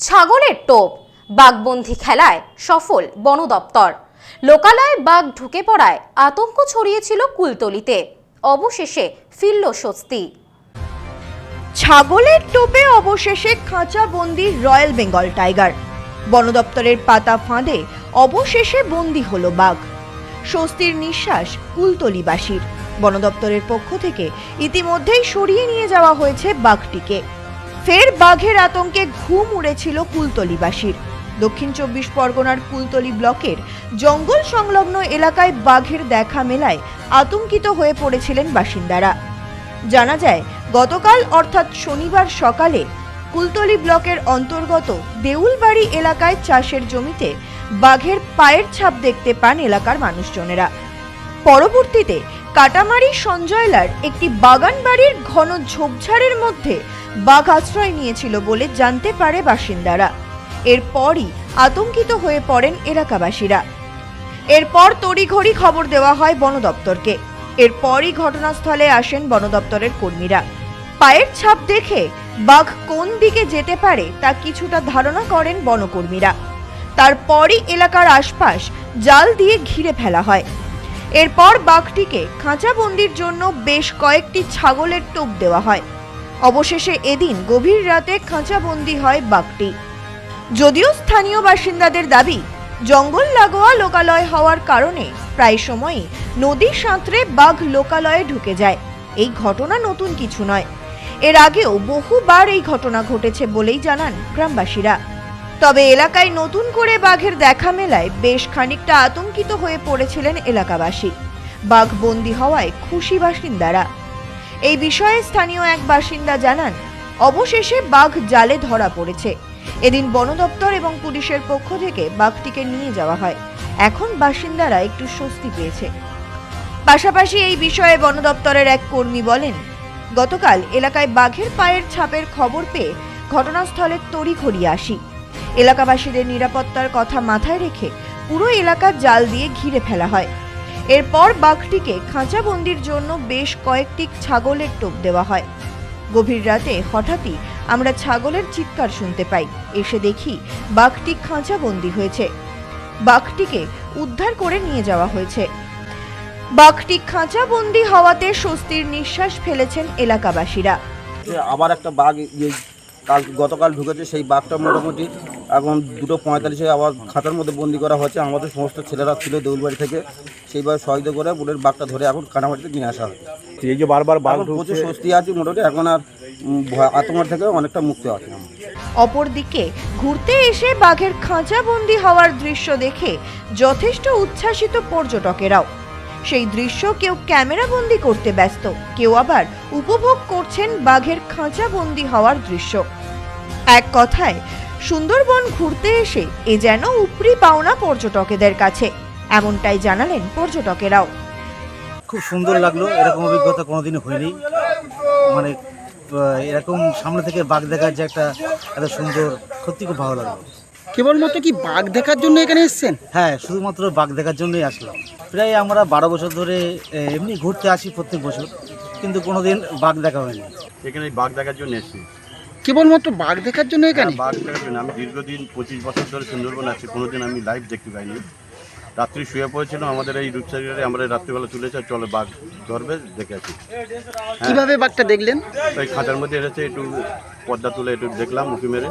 ছাগলের টোপ, বাঘবন্দি খেলায় সফল বন দপ্তর। লোকালয়ে বাঘ ঢুকে পড়ায় আতঙ্ক ছড়িয়েছিল কুলতলিতে। অবশেষে ফিরল স্বস্তি। ছাগলের টোপে অবশেষে খাঁচা বন্দি রয়্যাল বেঙ্গল টাইগার। বন দপ্তরের পাতা ফাঁদে অবশেষে বন্দি হলো বাঘ। স্বস্তির নিঃশ্বাস কুলতলিবাসীর। বন দপ্তরের পক্ষ থেকে ইতিমধ্যেই সরিয়ে নিয়ে যাওয়া হয়েছে বাঘটিকে। ফের বাঘের আতঙ্কে ঘুম উড়েছিল কুলতলিবাসীর। দক্ষিণ চব্বিশ পরগনার কুলতলি ব্লকের জঙ্গল সংলগ্ন এলাকায় বাঘের দেখা মেলায় আতঙ্কিত হয়ে পড়েছিলেন বাসিন্দারা। জানা যায়, গতকাল অর্থাৎ শনিবার সকালে কুলতলি ব্লকের অন্তর্গত দেউলবাড়ি এলাকায় চাষের জমিতে বাঘের পায়ের ছাপ দেখতে পান এলাকার মানুষজনেরা। পরবর্তীতে কাটামারি সঞ্জয়লার একটি বাগান বাড়ির ঘন ঝোপঝাড়ের মধ্যে বাঘ আশ্রয় নিয়েছিল বলে জানতে পারে বাসিন্দারা। এরপরই আতঙ্কিত হয়ে পড়েন এলাকাবাসীরা। এরপর তড়িঘড়ি খবর দেওয়া হয় বন দপ্তরকে। এরপরই ঘটনাস্থলে আসেন বন দপ্তরের কর্মীরা। পায়ের ছাপ দেখে বাঘ কোন দিকে যেতে পারে তা কিছুটা ধারণা করেন বনকর্মীরা। তারপরই এলাকার আশপাশ জাল দিয়ে ঘিরে ফেলা হয়। এরপর বাঘটিকে খাঁচাবন্দির জন্য বেশ কয়েকটি ছাগলের টোপ দেওয়া হয়। অবশেষে এদিন গভীর রাতে খাঁচাবন্দি হয় বাঘটি। যদিও স্থানীয় বাসিন্দাদের দাবি, জঙ্গল লাগোয়া লোকালয় হওয়ার কারণে প্রায় সময়ই নদী সাঁতরে বাঘ লোকালয়ে ঢুকে যায়। এই ঘটনা নতুন কিছু নয়। এর আগেও বহুবার এই ঘটনা ঘটেছে বলেই জানান গ্রামবাসীরা। তবে এলাকায় নতুন করে বাঘের দেখা মেলায় বেশ খানিকটা আতঙ্কিত হয়ে পড়েছিলেন এলাকাবাসী। বাঘ বন্দি হওয়ায় খুশি বাসিন্দারা। এই বিষয়ে স্থানীয় এক বাসিন্দা জানান, অবশেষে বাঘ জালে ধরা পড়েছে। এদিন বন দপ্তর এবং পুলিশের পক্ষ থেকে বাঘটিকে নিয়ে যাওয়া হয়। এখন বাসিন্দারা একটু স্বস্তি পেয়েছে। পাশাপাশি এই বিষয়ে বন দপ্তরের এক কর্মী বলেন, গতকাল এলাকায় বাঘের পায়ের ছাপের খবর পেয়ে ঘটনাস্থলে তড়িঘড়ি আসি। এলাকাবাসীদের নিরাপত্তার কথা মাথায় রেখে পুরো এলাকা জাল দিয়ে ঘিরে ফেলা হয়। এরপর বাঘটিকে খাঁচাবন্দির জন্য বেশ কয়েকটি ছাগলের টোপ দেওয়া হয়। গভীর রাতে হঠাৎই আমরা ছাগলের চিৎকার শুনতে পাই। এসে দেখি বাঘটি খাঁচাবন্দি হয়েছে। বাঘটিকে উদ্ধার করে নিয়ে যাওয়া হয়েছে। বাঘটি খাঁচাবন্দি হওয়াতে স্বস্তির নিঃশ্বাস ফেলেছেন এলাকাবাসীরা। আবার একটা বাঘ কাল গতকাল ঢুকেছে, সেই বাঘটা মোটামুটি এখন দুটো পঁয়তাল্লিশে আবার খাতার মধ্যে বন্দি করা হয়েছে। আমাদের সমস্ত ছেলেরা ছিল দেউলবাড়ি থেকে সেইভাবে সহযোগিতা করে বুলের বাঘটা ধরে এখন কানামাটিতে নিয়ে আসা হয়। এই যে বারবার বাঘ প্রচুর স্বস্তি আছে মোটামুটি এখন আর আতঙ্ক থেকে অনেকটা মুক্ত আছে অপরদিকে ঘুরতে এসে বাঘের খাঁচাবন্দি হওয়ার দৃশ্য দেখে যথেষ্ট উচ্ছ্বাসিত পর্যটকেরাও। সেই দৃশ্য কেউ ক্যামেরাবন্দি করতে ব্যস্ত কেউ আবার উপভোগ করছেন বাঘের খাঁচাবন্দি হওয়ার দৃশ্য। এক কথায় সুন্দরবন ঘুরতে এসে এ যেন উপরি পাওনা পর্যটকেদের কাছে। এমনটাই জানালেন পর্যটকেরাও। খুব সুন্দর লাগল এরকম অভিজ্ঞতা কোনোদিনও হয়নি। মানে এরকম সামনে থেকে বাঘ দেখার যে একটা এত সুন্দর সত্যি খুব ভালো লাগল। কেবলমাত্র কি বাঘ দেখার জন্য এখানে এসেছেন? হ্যাঁ শুধুমাত্র বাঘ দেখার জন্যই আসলাম। প্রায় আমরা বারো বছর ধরে এমনি ঘুরতে আসি প্রত্যেক বছর কিন্তু কোনোদিন বাঘ দেখা হয়নি। এখানে বাঘ দেখার জন্য এসেছি। কেবলমাত্র বাঘ দেখার জন্য এখানে? হ্যাঁ, বাঘ দেখার জন্য। আমি দীর্ঘদিন পঁচিশ বছর ধরে সুন্দরবন আছি কোনোদিন আমি লাইভ দেখতে পাইনি। রাত্রি শুয়ে পড়েছিল আমাদের এই রূপসাগরে আমরা রাত্রিবেলা তুলেছে চলে বাঘ ধরবে দেখে আছি কীভাবে বাঘটা দেখলেন? ওই খাঁচার মধ্যে এসেছে একটু পর্দা তুলে একটু দেখলাম উঁকি মেরে।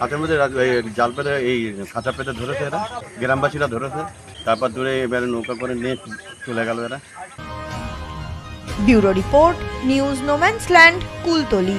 খাঁচার মধ্যে রাত- এই জাল পেতে এই খাঁচা পেতে ধরেছে এরা গ্রামবাসীরা ধরেছে। তারপর দূরে এবারে নৌকা করে নিয়ে চলে গেল এরা। Bureau report news no man's land Kultali.